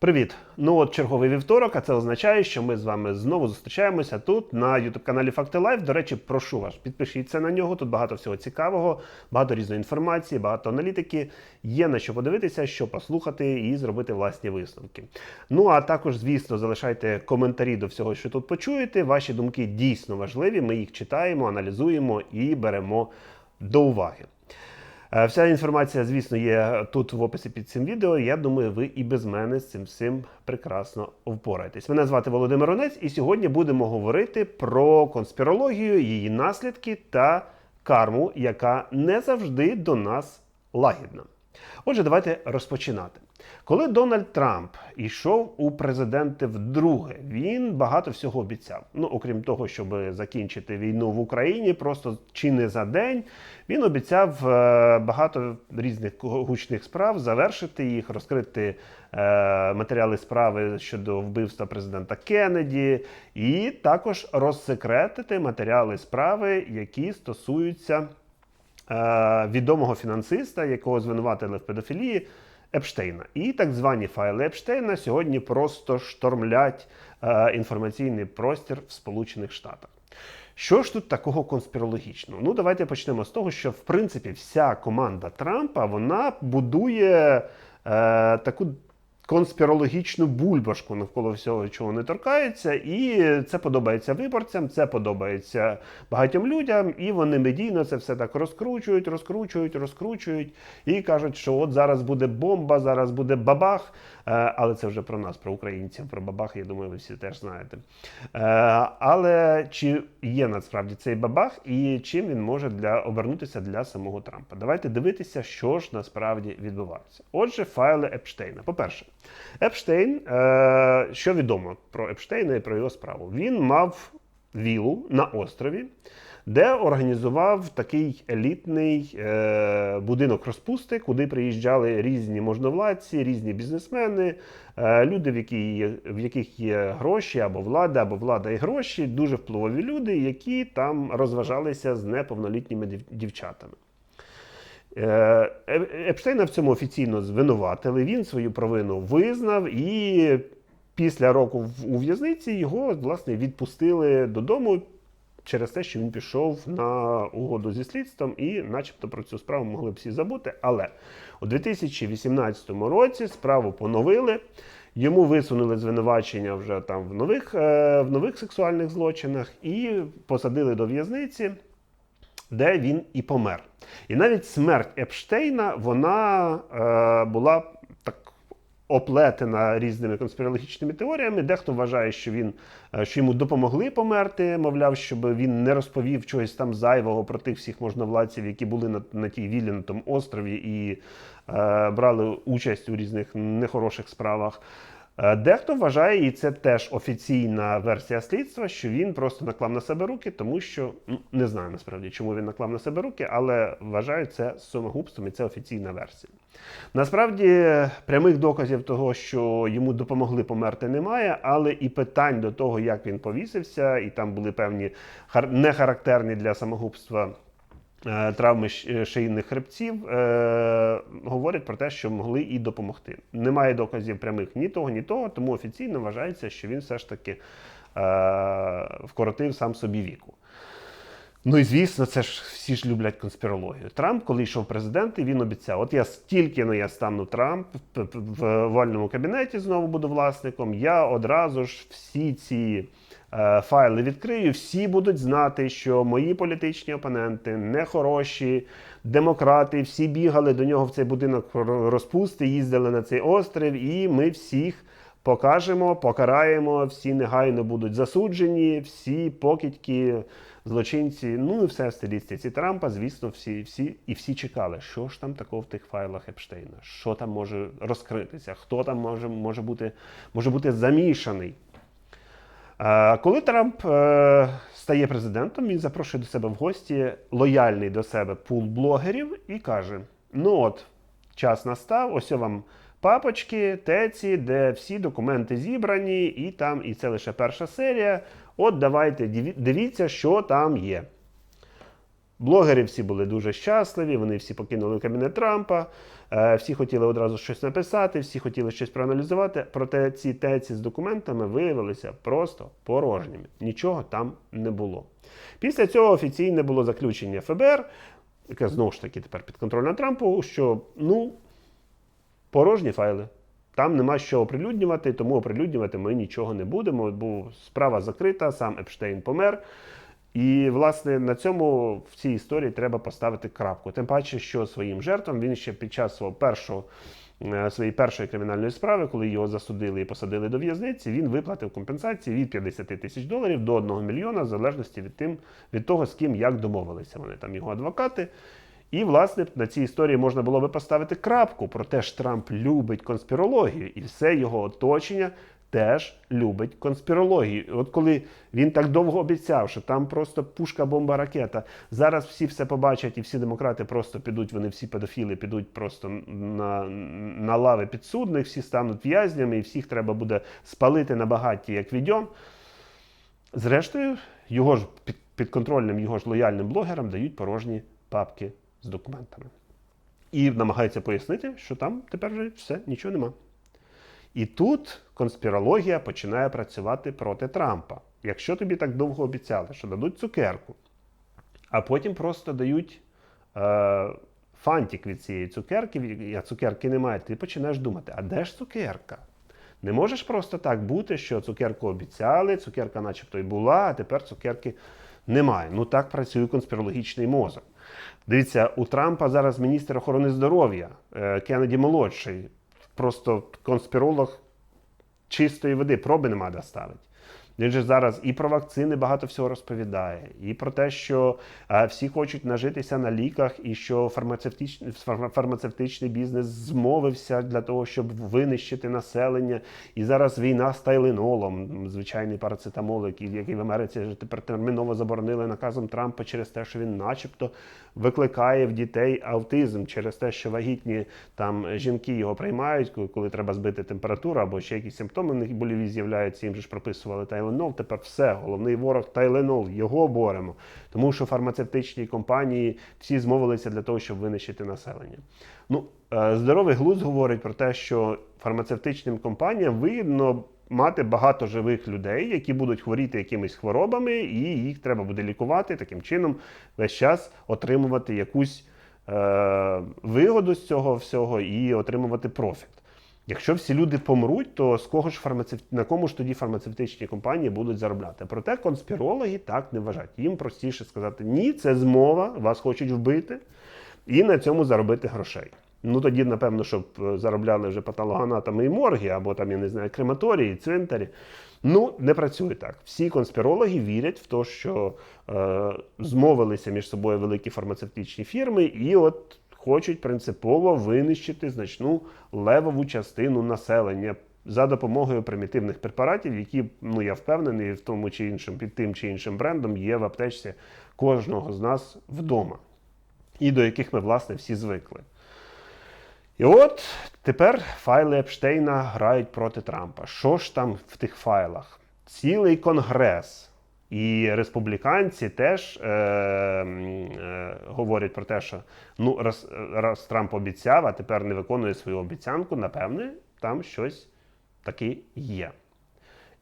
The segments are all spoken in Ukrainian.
Привіт! Ну от черговий вівторок, а це означає, що ми з вами знову зустрічаємося тут на youtube каналі Факти Лайф. До речі, прошу вас, підпишіться на нього. Тут багато всього цікавого, багато різної інформації, багато аналітики. Є на що подивитися, що послухати і зробити власні висновки. Ну а також, звісно, залишайте коментарі до всього, що тут почуєте. Ваші думки дійсно важливі. Ми їх читаємо, аналізуємо і беремо до уваги. Е, Вся інформація, звісно, є тут в описі під цим відео. Я думаю, ви і без мене з цим всім прекрасно впораєтесь. Мене звати Володимир Онець, і сьогодні будемо говорити про конспірологію, її наслідки та карму, яка не завжди до нас лагідна. Отже, давайте розпочинати. Коли Дональд Трамп йшов у президенти вдруге, він багато всього обіцяв. Ну, окрім того, щоб закінчити війну в Україні, просто чи не за день, він обіцяв е, багато різних гучних справ, завершити їх, розкрити е, матеріали справи щодо вбивства президента Кеннеді, і також розсекретити матеріали справи, які стосуються е, відомого фінансиста, якого звинуватили в педофілії. Епштейна. І так звані файли Епштейна сьогодні просто штормлять е, інформаційний простір в Сполучених Штатах. Що ж тут такого конспірологічного? Ну, давайте почнемо з того, що в принципі вся команда Трампа вона будує е, таку конспірологічну бульбашку навколо всього, чого не торкається, і це подобається виборцям, це подобається багатьом людям, і вони медійно це все так розкручують, розкручують, розкручують і кажуть, що от зараз буде бомба, зараз буде бабах. Е, Але це вже про нас, про українців, про бабах, я думаю, ви всі теж знаєте. Е, Але чи є насправді цей бабах і чим він може для обернутися для самого Трампа? Давайте дивитися, що ж насправді відбувається. Отже, файли Епштейна. По-перше, Епштейн, е, що відомо про Епштейна і про його справу? Він мав вілу на острові, де організував такий елітний е, будинок розпусти, куди приїжджали різні можновладці, різні бізнесмени, е, люди, в, які, в яких є гроші або влада, або влада і гроші, дуже впливові люди, які там розважалися з неповнолітніми дівчатами. Е, Е- Епштейна в цьому офіційно звинуватили. Він свою провину визнав і після року у в'язниці його власне відпустили додому через те, що він пішов на угоду зі слідством, і, начебто, про цю справу могли б всі забути. Але у 2018 році справу поновили. Йому висунули звинувачення вже там в нових, е, в нових сексуальних злочинах і посадили до в'язниці де він і помер. І навіть смерть Епштейна вона е, була так оплетена різними конспірологічними теоріями. Дехто вважає, що він е, що йому допомогли померти, мовляв, щоб він не розповів чогось там зайвого про тих всіх можновладців, які були на, на тій віллі на тому острові і е, брали участь у різних нехороших справах. Е, Дехто вважає, і це теж офіційна версія слідства, що він просто наклав на себе руки, тому що ну, не знаю насправді, чому він наклав на себе руки, але вважаю це самогубством, і це офіційна версія. Насправді прямих доказів того, що йому допомогли померти, немає, але і питань до того, як він повісився, і там були певні хар- нехарактерні для самогубства травми щ- шийних хребців е, говорять про те, що могли і допомогти. Немає доказів прямих ні того, ні того, тому офіційно вважається, що він все ж таки е, вкоротив сам собі віку. Ну і звісно, це ж всі ж люблять конспірологію. Трамп, коли йшов президент, і він обіцяв: от я стільки ну, я стану Трамп в- в в кабінеті знову буду власником. Я одразу ж всі ці е, файли відкрию, всі будуть знати, що мої політичні опоненти нехороші, демократи, всі бігали до нього в цей будинок розпусти, їздили на цей острів, і ми всіх. Покажемо, покараємо, всі негайно будуть засуджені, всі покидьки, злочинці, ну і все в стилістиці Трампа, звісно, всі, всі і всі чекали, що ж там такого в тих файлах Епштейна, що там може розкритися, хто там може, може, бути, може бути замішаний. Коли Трамп е, стає президентом, він запрошує до себе в гості лояльний до себе пул блогерів і каже: Ну от, час настав, ось вам папочки, теці, де всі документи зібрані, і там, і це лише перша серія. От давайте дивіться, що там є. Блогери всі були дуже щасливі, вони всі покинули кабінет Трампа, е, всі хотіли одразу щось написати, всі хотіли щось проаналізувати. Проте ці теці з документами виявилися просто порожніми. Нічого там не було. Після цього офіційне було заключення ФБР, яке знову ж таки тепер підконтрольне Трампу, що ну, порожні файли. Там нема що оприлюднювати, тому оприлюднювати ми нічого не будемо, бо справа закрита, сам Епштейн помер. І, власне, на цьому в цій історії треба поставити крапку. Тим паче, що своїм жертвам він ще під час свого першого, е, своєї першої кримінальної справи, коли його засудили і посадили до в'язниці, він виплатив компенсації від 50 тисяч доларів до 1 мільйона, в залежності від, тим, від того, з ким як домовилися. Вони там його адвокати. І, власне, на цій історії можна було би поставити крапку. Проте ж Трамп любить конспірологію, і все його оточення теж любить конспірологію. От коли він так довго обіцяв, що там просто пушка, бомба, ракета. Зараз всі все побачать, і всі демократи просто підуть, вони всі педофіли підуть просто на, на лави підсудних, всі стануть в'язнями, і всіх треба буде спалити на багаті, як відьом. Зрештою, його ж під, підконтрольним, його ж лояльним блогерам дають порожні папки з документами. І намагаються пояснити, що там тепер вже все, нічого нема. І тут конспірологія починає працювати проти Трампа. Якщо тобі так довго обіцяли, що дадуть цукерку, а потім просто дають е, фантик від цієї цукерки, а цукерки немає, ти починаєш думати, а де ж цукерка? Не можеш просто так бути, що цукерку обіцяли, цукерка начебто й була, а тепер цукерки немає. Ну так працює конспірологічний мозок. Дивіться, у Трампа зараз міністр охорони здоров'я е, Кеннеді молодший. Просто конспіролог чистої води, проби нема де ставити. Він же зараз і про вакцини багато всього розповідає, і про те, що е, всі хочуть нажитися на ліках, і що фармацевтичний, фармацевтичний бізнес змовився для того, щоб винищити населення. І зараз війна з тайленолом, звичайний парацетамол, який, в Америці тепер терміново заборонили наказом Трампа через те, що він, начебто, викликає в дітей аутизм через те, що вагітні там жінки його приймають, коли треба збити температуру або ще якісь симптоми в них боліві з'являються. Їм же ж прописували тайленол. Тепер все, головний ворог тайленол, його боремо. Тому що фармацевтичні компанії всі змовилися для того, щоб винищити населення. Ну, е, здоровий глузд говорить про те, що фармацевтичним компаніям вигідно мати багато живих людей, які будуть хворіти якимись хворобами, і їх треба буде лікувати таким чином весь час отримувати якусь е, вигоду з цього всього і отримувати профіт. Якщо всі люди помруть, то з кого ж фармацев... на кому ж тоді фармацевтичні компанії будуть заробляти? Проте конспірологи так не вважають. Їм простіше сказати ні, це змова, вас хочуть вбити, і на цьому заробити грошей. Ну тоді, напевно, щоб е, заробляли вже патологоанатоми і морги, або там, я не знаю, крематорії, цвинтарі. Ну, не працює так. Всі конспірологи вірять в те, що е, змовилися між собою великі фармацевтичні фірми, і от хочуть принципово винищити значну левову частину населення за допомогою примітивних препаратів, які, ну я впевнений, в тому чи іншим під тим чи іншим брендом є в аптечці кожного з нас вдома, і до яких ми, власне, всі звикли. І от тепер файли Епштейна грають проти Трампа. Що ж там в тих файлах? Цілий конгрес. І республіканці теж е, е, говорять про те, що ну, раз, раз Трамп обіцяв, а тепер не виконує свою обіцянку, напевне, там щось таки є.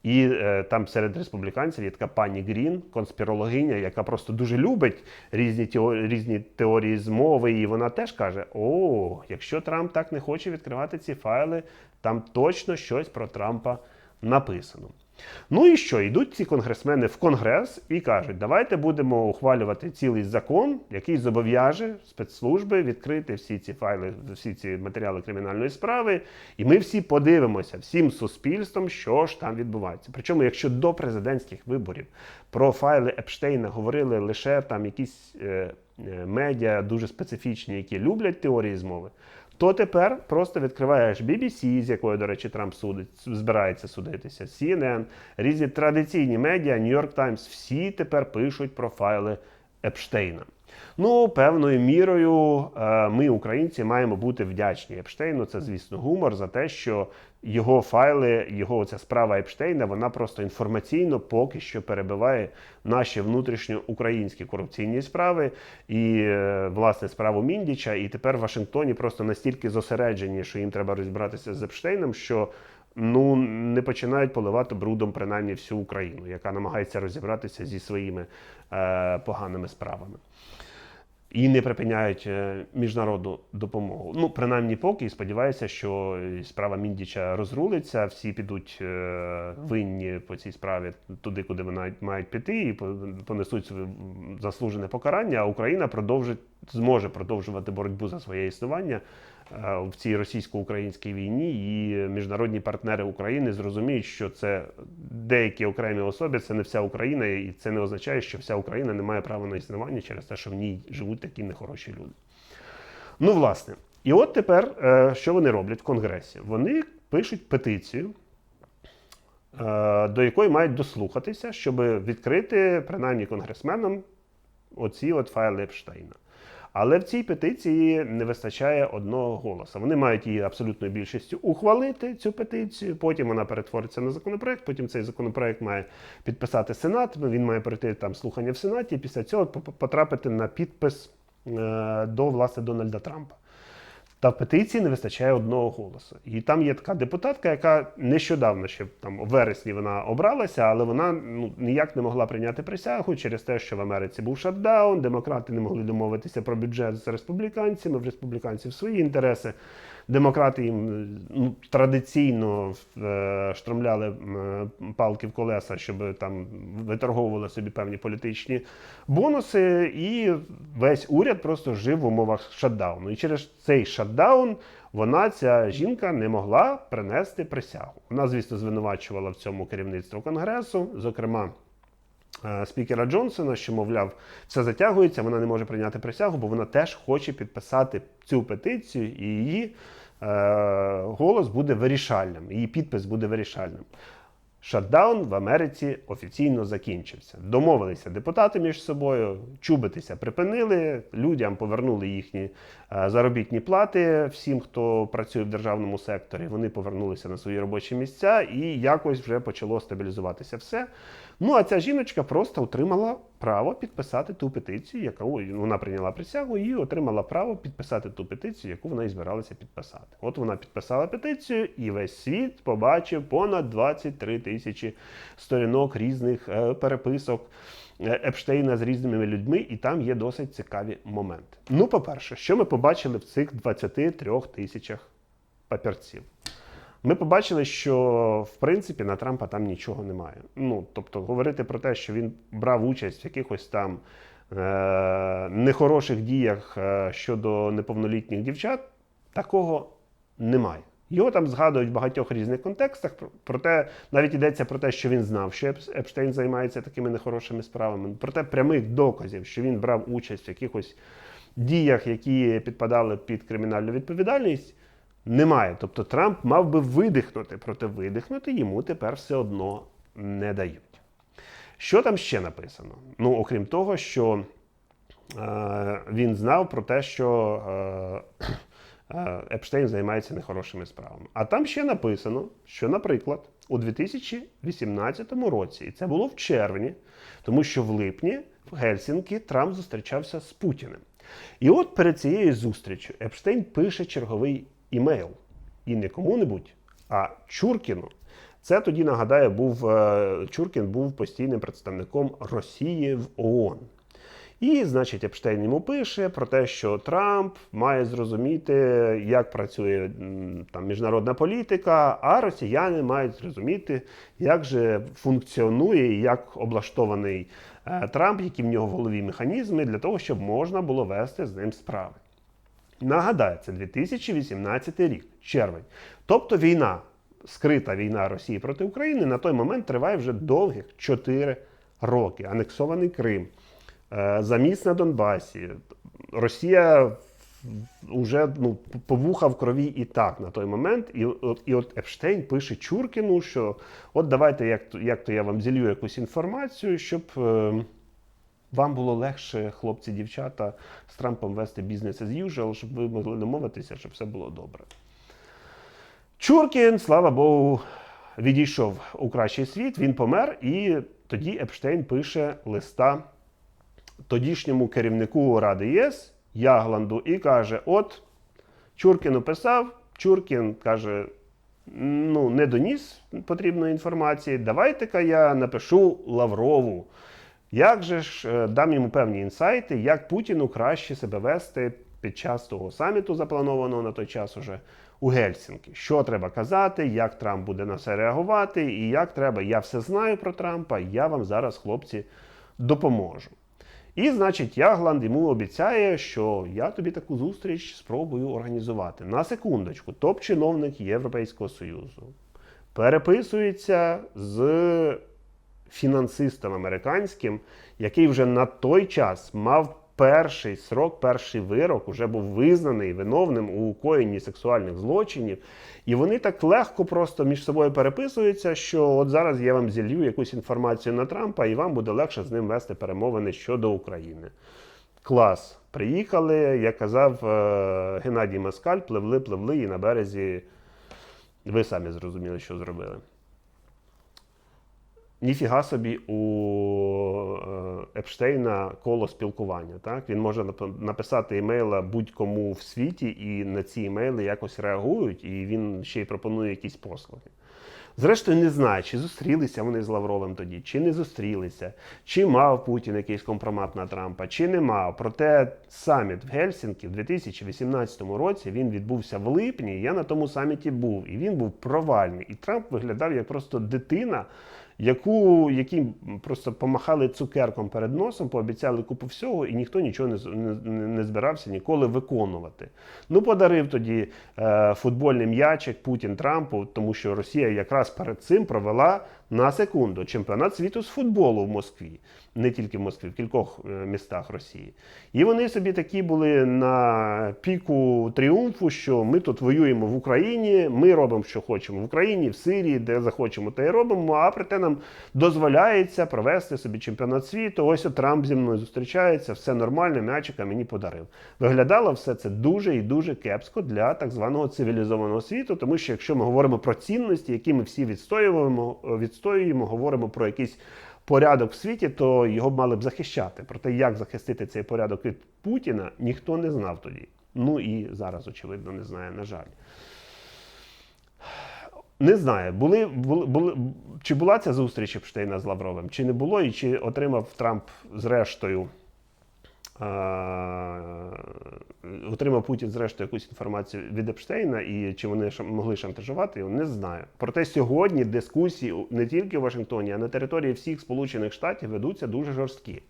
І е, там серед республіканців є така пані Грін, конспірологиня, яка просто дуже любить різні, теорії, різні теорії змови. І вона теж каже: О, якщо Трамп так не хоче відкривати ці файли, там точно щось про Трампа написано. Ну і що? Йдуть ці конгресмени в конгрес і кажуть, давайте будемо ухвалювати цілий закон, який зобов'яже спецслужби відкрити всі ці файли, всі ці матеріали кримінальної справи, і ми всі подивимося всім суспільством, що ж там відбувається. Причому, якщо до президентських виборів про файли Епштейна говорили лише там якісь е, е, медіа дуже специфічні, які люблять теорії змови, то тепер просто відкриваєш BBC, з якою, до речі, Трамп судить, збирається судитися, CNN, різні традиційні медіа, New York Times, всі тепер пишуть про файли Епштейна. Ну, певною мірою е, ми, українці, маємо бути вдячні Епштейну. Це, звісно, гумор за те, що його файли, його ця справа Епштейна, вона просто інформаційно поки що перебиває наші внутрішньоукраїнські корупційні справи і е, власне справу Міндіча. І тепер в Вашингтоні просто настільки зосереджені, що їм треба розібратися з Епштейном, що ну не починають поливати брудом принаймні всю Україну, яка намагається розібратися зі своїми е, поганими справами. І не припиняють е, міжнародну допомогу. Ну, принаймні, поки сподіваюся, що справа Міндіча розрулиться, всі підуть е, винні по цій справі туди, куди вони мають піти, і понесуть заслужене покарання. А Україна продовжить зможе продовжувати боротьбу за своє існування е, в цій російсько-українській війні. І міжнародні партнери України зрозуміють, що це деякі окремі особи, це не вся Україна, і це не означає, що вся Україна не має права на існування через те, що в ній живуть такі нехороші люди. Ну, власне, і от тепер е, що вони роблять в Конгресі? Вони пишуть петицію, е, до якої мають дослухатися, щоб відкрити принаймні конгресменам оці от файли Епштейна. Але в цій петиції не вистачає одного голоса. Вони мають її абсолютною більшістю ухвалити цю петицію. Потім вона перетвориться на законопроект. Потім цей законопроект має підписати Сенат. Він має пройти там слухання в Сенаті. Після цього потрапити на підпис е, до власне Дональда Трампа. Та в петиції не вистачає одного голосу. І там є така депутатка, яка нещодавно ще там у вересні вона обралася, але вона ну ніяк не могла прийняти присягу через те, що в Америці був шатдаун, демократи не могли домовитися про бюджет з республіканцями, в республіканців свої інтереси. Демократи їм ну, традиційно е, штромляли м, палки в колеса, щоб там виторговували собі певні політичні бонуси, і весь уряд просто жив в умовах шатдауну. І через цей шатдаун вона, ця жінка, не могла принести присягу. Вона, звісно, звинувачувала в цьому керівництво конгресу, зокрема. Е, Спікера Джонсона, що, мовляв, все затягується, вона не може прийняти присягу, бо вона теж хоче підписати цю петицію, і її е, голос буде вирішальним, її підпис буде вирішальним. Шатдаун в Америці офіційно закінчився. Домовилися депутати між собою, чубитися припинили, людям повернули їхні е, заробітні плати всім, хто працює в державному секторі. Вони повернулися на свої робочі місця і якось вже почало стабілізуватися все. Ну а ця жіночка просто отримала право підписати ту петицію, яку вона прийняла присягу, і отримала право підписати ту петицію, яку вона і збиралася підписати. От вона підписала петицію, і весь світ побачив понад 23 тисячі сторінок різних е, переписок. е, Епштейна з різними людьми, і там є досить цікаві моменти. Ну, по-перше, що ми побачили в цих 23 тисячах папірців? Ми побачили, що в принципі на Трампа там нічого немає. Ну тобто, говорити про те, що він брав участь в якихось там е- нехороших діях е- щодо неповнолітніх дівчат, такого немає. Його там згадують в багатьох різних контекстах. про- Проте навіть йдеться про те, що він знав, що Епштейн займається такими нехорошими справами. Проте прямих доказів, що він брав участь в якихось діях, які підпадали під кримінальну відповідальність, немає. Тобто Трамп мав би видихнути, проте видихнути йому тепер все одно не дають. Що там ще написано? Ну, окрім того, що е, він знав про те, що е, е, Епштейн займається нехорошими справами. А там ще написано, що, наприклад, у 2018 році, і це було в червні, тому що в липні в Гельсінкі Трамп зустрічався з Путіним. І от перед цією зустрічю Епштейн пише черговий імейл. І не кому-небудь, а Чуркіну. Це тоді нагадаю, був е, Чуркін був постійним представником Росії в ООН. І, значить, Епштейн йому пише про те, що Трамп має зрозуміти, як працює там міжнародна політика, а росіяни мають зрозуміти, як же функціонує як облаштований е, Трамп, які в нього голові механізми для того, щоб можна було вести з ним справи. Нагадаю, це 2018 рік, червень. Тобто війна, скрита війна Росії проти України на той момент триває вже довгих 4 роки. Анексований Крим, е, заміс на Донбасі. Росія вже ну, повуха в крові і так на той момент. І, от- і от Епштейн пише Чуркіну, що от давайте, як, то- як то я вам зілью якусь інформацію, щоб. Вам було легше, хлопці, дівчата, з Трампом вести бізнес as usual, щоб ви могли домовитися, щоб все було добре. Чуркін, слава Богу, відійшов у кращий світ, він помер, і тоді Епштейн пише листа тодішньому керівнику Ради ЄС Ягланду і каже: От Чуркін описав, Чуркін каже: ну, не доніс потрібної інформації. Давайте-ка я напишу Лаврову. Як же ж е, дам йому певні інсайти, як Путіну краще себе вести під час того саміту, запланованого на той час уже у Гельсінкі? Що треба казати, як Трамп буде на все реагувати, і як треба. Я все знаю про Трампа, я вам зараз, хлопці, допоможу. І, значить, Ягланд йому обіцяє, що я тобі таку зустріч спробую організувати. На секундочку, топ-чиновник Європейського Союзу переписується з фінансистом американським, який вже на той час мав перший срок, перший вирок, уже був визнаний виновним у коєнні сексуальних злочинів. І вони так легко просто між собою переписуються, що от зараз я вам зілью якусь інформацію на Трампа, і вам буде легше з ним вести перемовини щодо України. Клас. Приїхали, як казав е, Геннадій Маскаль, пливли, пливли і на березі. Ви самі зрозуміли, що зробили. Ніфіга собі у е, Епштейна коло спілкування. Так? Він може написати імейла будь-кому в світі, і на ці імейли якось реагують, і він ще й пропонує якісь послуги. Зрештою, не знаю, чи зустрілися вони з Лавровим тоді, чи не зустрілися, чи мав Путін якийсь компромат на Трампа, чи не мав. Проте саміт в Гельсінкі в 2018 році він відбувся в липні. Я на тому саміті був, і він був провальний. І Трамп виглядав як просто дитина, яку які просто помахали цукерком перед носом, пообіцяли купу всього, і ніхто нічого не, не, не збирався ніколи виконувати. Ну, подарив тоді е, футбольний м'ячик Путін Трампу, тому що Росія якраз перед цим провела на секунду чемпіонат світу з футболу в Москві, не тільки в Москві, в кількох е, містах Росії. І вони собі такі були на піку тріумфу, що ми тут воюємо в Україні, ми робимо, що хочемо в Україні, в Сирії, де захочемо, те й робимо. А проте нам дозволяється провести собі чемпіонат світу. Ось Трамп зі мною зустрічається, все нормально, м'ячика мені подарив. Виглядало все це дуже і дуже кепсько для так званого цивілізованого світу, тому що якщо ми говоримо про цінності, які ми всі відстоюємо, відстоюємо, говоримо про якийсь порядок в світі, то його мали б захищати. Проте, як захистити цей порядок від Путіна, ніхто не знав тоді. Ну і зараз, очевидно, не знає, на жаль. Не знаю, були, були, були, чи була ця зустріч Епштейна з Лавровим, чи не було, і чи отримав Трамп зрештою. Отримав Путін зрештою якусь інформацію від Епштейна, і чи вони могли шантажувати не знаю. Проте сьогодні дискусії не тільки в Вашингтоні, а на території всіх Сполучених Штатів ведуться дуже жорсткі.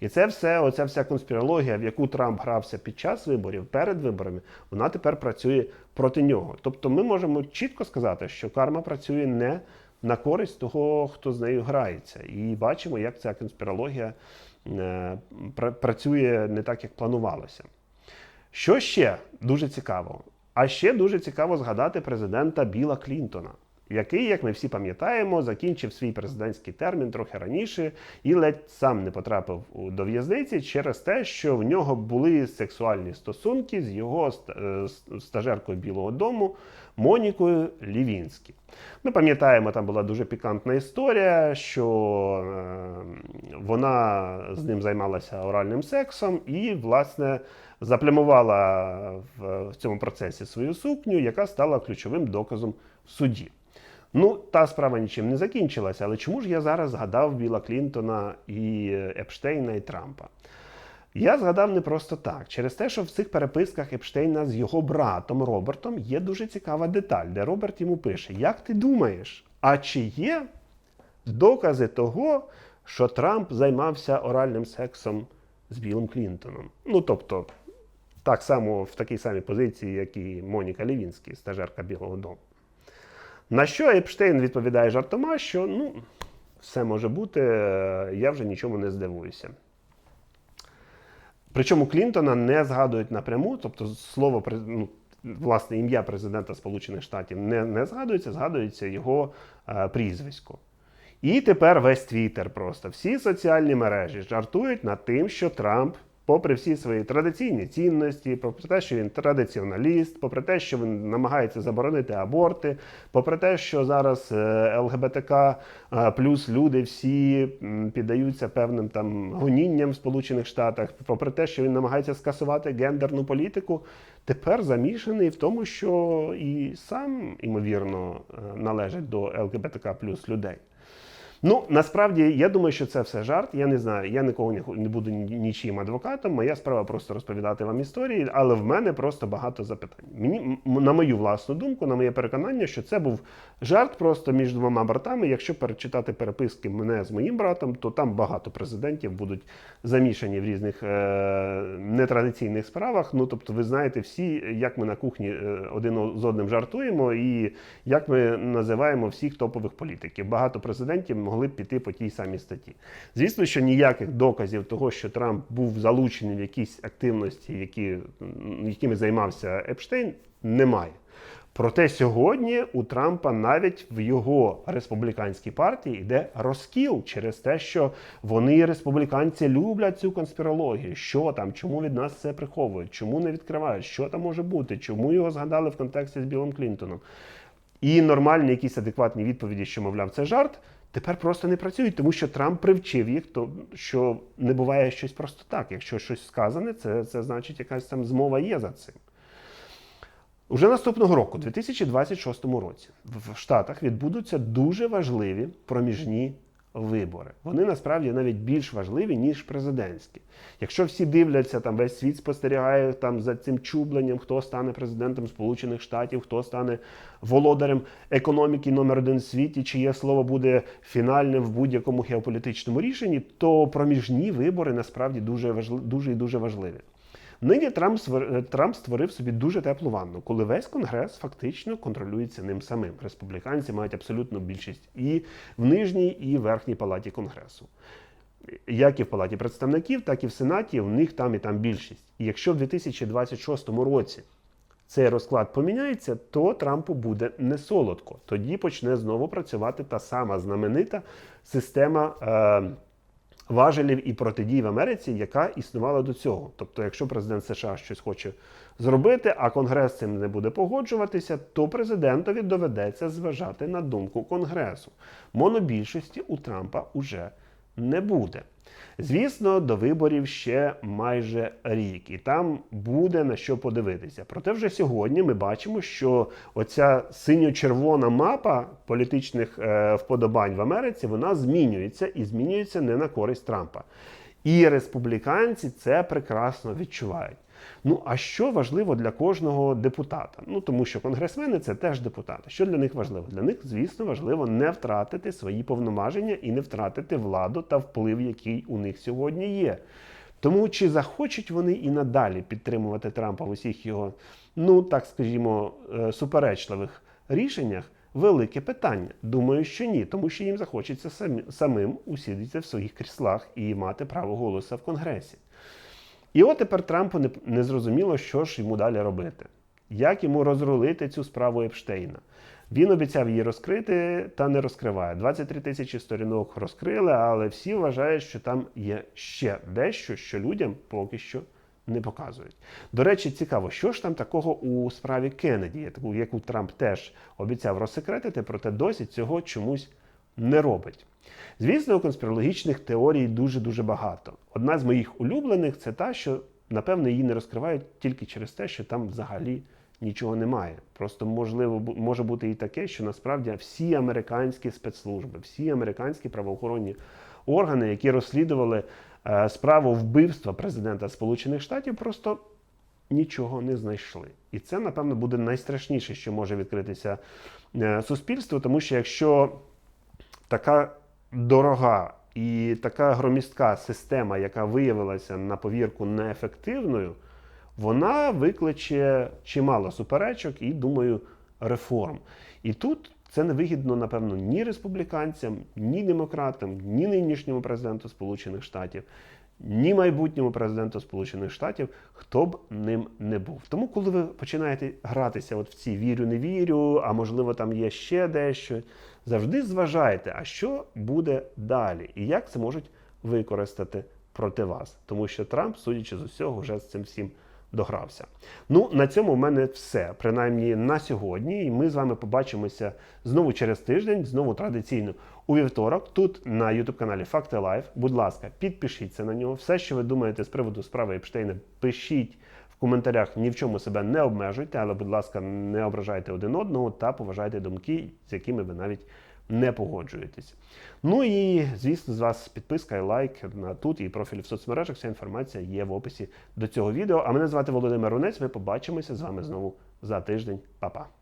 І це все, оця вся конспірологія, в яку Трамп грався під час виборів, перед виборами, вона тепер працює проти нього. Тобто ми можемо чітко сказати, що карма працює не на користь того, хто з нею грається. І бачимо, як ця конспірологія працює не так, як планувалося. Що ще дуже цікаво? А ще дуже цікаво згадати президента Біла Клінтона, який, як ми всі пам'ятаємо, закінчив свій президентський термін трохи раніше і ледь сам не потрапив до в'язниці через те, що в нього були сексуальні стосунки з його е, стажеркою Білого Дому Монікою Лівінські. Ми пам'ятаємо, там була дуже пікантна історія, що е, вона з ним займалася оральним сексом і, власне, заплямувала в цьому процесі свою сукню, яка стала ключовим доказом в суді. Ну, та справа нічим не закінчилася, але чому ж я зараз згадав Біла Клінтона і Епштейна і Трампа? Я згадав не просто так, через те, що в цих переписках Епштейна з його братом Робертом є дуже цікава деталь, де Роберт йому пише: Як ти думаєш, а чи є докази того, що Трамп займався оральним сексом з Білим Клінтоном? Ну тобто, так само в такій самій позиції, як і Моніка Лівінський, стажерка Білого Дому. На що Епштейн відповідає жартома, що ну, все може бути, е, я вже нічому не здивуюся. Причому Клінтона не згадують напряму, тобто слово ну, власне ім'я президента Сполучених Штатів не, не згадується, згадується його е, прізвисько. І тепер весь Твіттер просто всі соціальні мережі жартують над тим, що Трамп, попри всі свої традиційні цінності, попри те, що він традиціоналіст, попри те, що він намагається заборонити аборти, попри те, що зараз е, ЛГБТК е, плюс люди всі піддаються певним там гонінням в Сполучених Штатах, попри те, що він намагається скасувати гендерну політику, тепер замішаний в тому, що і сам ймовірно е, належить до ЛГБТК плюс людей. Ну, насправді, я думаю, що це все жарт. Я не знаю, я нікого не, буду ні- нічим адвокатом. Моя справа просто розповідати вам історії, але в мене просто багато запитань. Мені на мою власну думку, на моє переконання, що це був жарт просто між двома братами. Якщо перечитати переписки мене з моїм братом, то там багато президентів будуть замішані в різних е- нетрадиційних справах. Ну тобто, ви знаєте всі, як ми на кухні е, один з одним жартуємо, і як ми називаємо всіх топових політиків. Багато президентів могли б піти по тій самій статті. Звісно, що ніяких доказів того, що Трамп був залучений в якісь активності, які, якими займався Епштейн, немає. Проте сьогодні у Трампа навіть в його республіканській партії йде розкіл через те, що вони, республіканці, люблять цю конспірологію. Що там, чому від нас це приховують, чому не відкривають, що там може бути, чому його згадали в контексті з Білом Клінтоном. І нормальні якісь адекватні відповіді, що, мовляв, це жарт, тепер просто не працюють, тому що Трамп привчив їх, то що не буває щось просто так. Якщо щось сказане, це, це значить якась там змова є за цим. Уже наступного року, 2026 році, в в Штатах відбудуться дуже важливі проміжні вибори. Вони насправді навіть більш важливі, ніж президентські. Якщо всі дивляться, там весь світ спостерігає там за цим чубленням, хто стане президентом Сполучених Штатів, хто стане володарем економіки номер один в світі, чиє слово буде фінальним в будь-якому геополітичному рішенні, то проміжні вибори насправді дуже важливі, дуже і дуже важливі. Нині Трамп, свер- Трамп створив собі дуже теплу ванну, коли весь конгрес фактично контролюється ним самим. Республіканці мають абсолютну більшість і в нижній, і в верхній палаті конгресу. Як і в палаті представників, так і в сенаті. У них там і там більшість. І якщо в 2026 році цей розклад поміняється, то Трампу буде не солодко. Тоді почне знову працювати та сама знаменита система. Е- важелів і протидій в Америці, яка існувала до цього. Тобто, якщо президент США щось хоче зробити, а Конгрес цим не буде погоджуватися, то президентові доведеться зважати на думку Конгресу. Монобільшості у Трампа уже не буде. Звісно, до виборів ще майже рік, і там буде на що подивитися. Проте вже сьогодні ми бачимо, що оця синьо-червона мапа політичних е, вподобань в Америці вона змінюється і змінюється не на користь Трампа. І республіканці це прекрасно відчувають. Ну а що важливо для кожного депутата? Ну тому що конгресмени це теж депутати. Що для них важливо? Для них, звісно, важливо не втратити свої повноваження і не втратити владу та вплив, який у них сьогодні є. Тому чи захочуть вони і надалі підтримувати Трампа в усіх його, ну так скажімо, е, суперечливих рішеннях? Велике питання. Думаю, що ні, тому що їм захочеться самим усідатися в своїх кріслах і мати право голосу в Конгресі. І от тепер Трампу не, не зрозуміло, що ж йому далі робити. Як йому розрулити цю справу Епштейна? Він обіцяв її розкрити та не розкриває. 23 тисячі сторінок розкрили, але всі вважають, що там є ще дещо, що людям поки що не показують. До речі, цікаво, що ж там такого у справі Кеннеді, яку- Трамп теж обіцяв розсекретити, проте досі цього чомусь не робить. Звісно, конспірологічних теорій дуже-дуже багато. Одна з моїх улюблених це та, що, напевно, її не розкривають тільки через те, що там взагалі нічого немає. Просто можливо може бути і таке, що насправді всі американські спецслужби, всі американські правоохоронні органи, які розслідували е, справу вбивства президента Сполучених Штатів, просто нічого не знайшли. І це, напевно, буде найстрашніше, що може відкритися е, суспільству, тому що якщо така дорога і така громістка система, яка виявилася на повірку неефективною, вона викличе чимало суперечок і, думаю, реформ. І тут це не вигідно, напевно, ні республіканцям, ні демократам, ні нинішньому президенту Сполучених Штатів. Ні майбутньому президенту Сполучених Штатів, хто б ним не був. Тому, коли ви починаєте гратися от в ці вірю, не вірю, а можливо там є ще дещо, завжди зважайте, а що буде далі, і як це можуть використати проти вас. Тому що Трамп, судячи з усього, вже з цим всім догрався. Ну, на цьому в мене все. Принаймні на сьогодні. І ми з вами побачимося знову через тиждень, знову традиційно у вівторок, тут на youtube каналі Факти Лайф. Будь ласка, підпишіться на нього. Все, що ви думаєте з приводу справи Епштейна, пишіть в коментарях. Ні в чому себе не обмежуйте, але, будь ласка, не ображайте один одного та поважайте думки, з якими ви навіть не погоджуєтесь. Ну і звісно, з вас підписка і лайк на тут і профілі в соцмережах. Вся інформація є в описі до цього відео. А мене звати Володимир Рунець. Ми побачимося з вами знову за тиждень. Па-па.